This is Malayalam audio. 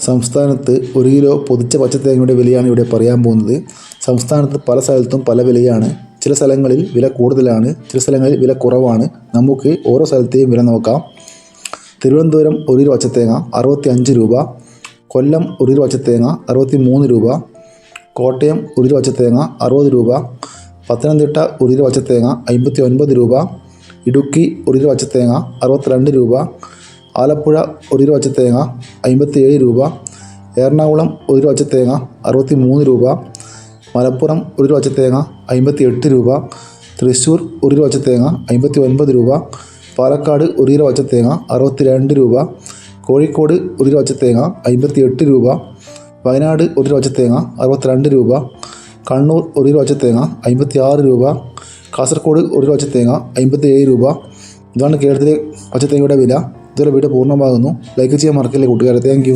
സംസ്ഥാനത്ത് ഒരു കിലോ പൊതിച്ച പച്ചത്തേങ്ങയുടെ വിലയാണ് ഇവിടെ പറയാൻ പോകുന്നത്. സംസ്ഥാനത്ത് പല സ്ഥലത്തും പല വിലയാണ്. ചില സ്ഥലങ്ങളിൽ വില കൂടുതലാണ് ചില സ്ഥലങ്ങളിൽ വില കുറവാണ്. നമുക്ക് ഓരോ സ്ഥലത്തെയും വില നോക്കാം. തിരുവനന്തപുരം ഒരു കിലോ പച്ചത്തേങ്ങ അറുപത്തി അഞ്ച് രൂപ. കൊല്ലം ഒരു കിലോ പച്ചത്തേങ്ങ അറുപത്തി മൂന്ന് രൂപ. കോട്ടയം ഒരു കിലോ പച്ചത്തേങ്ങ അറുപത് രൂപ. പത്തനംതിട്ട ഒരു കിലോ പച്ചത്തേങ്ങ അമ്പത്തി ഒൻപത് രൂപ. ഇടുക്കി ഒരു കിലോ പച്ചത്തേങ്ങ അറുപത്തിരണ്ട് രൂപ. ആലപ്പുഴ ഒരു കിലോ പച്ചത്തേങ്ങ അമ്പത്തി ഏഴ് രൂപ. എറണാകുളം ഒരു കിലോ പച്ചത്തേങ്ങ അറുപത്തി മൂന്ന് രൂപ. മലപ്പുറം ഒരു കിലോ പച്ചത്തേങ്ങ അമ്പത്തി എട്ട് രൂപ. തൃശ്ശൂർ ഒരു കിലോ പച്ചത്തേങ്ങ അമ്പത്തി ഒൻപത് രൂപ. പാലക്കാട് ഒരു കിലോ പച്ചത്തേങ്ങ അറുപത്തി രണ്ട് രൂപ. കോഴിക്കോട് ഒരു കിലോ പച്ചത്തേങ്ങ അമ്പത്തി എട്ട് രൂപ. വയനാട് ഒരു കിലോ പച്ചത്തേങ്ങ അറുപത്തിരണ്ട് രൂപ. കണ്ണൂർ ഒരു കിലോ പച്ചത്തേങ്ങ അമ്പത്തി ആറ് രൂപ. കാസർഗോഡ് ഒരു കിലോ പച്ചത്തേങ്ങ അമ്പത്തി ഏഴ് രൂപ. ഇതാണ് കേരളത്തിലെ പച്ചത്തേങ്ങയുടെ വില. ഇതുവരെ വീഡിയോ പൂർണമാകുന്നു. ലൈക്ക് ചെയ്യാൻ മറക്കില്ല കൂട്ടുകാരെ. താങ്ക്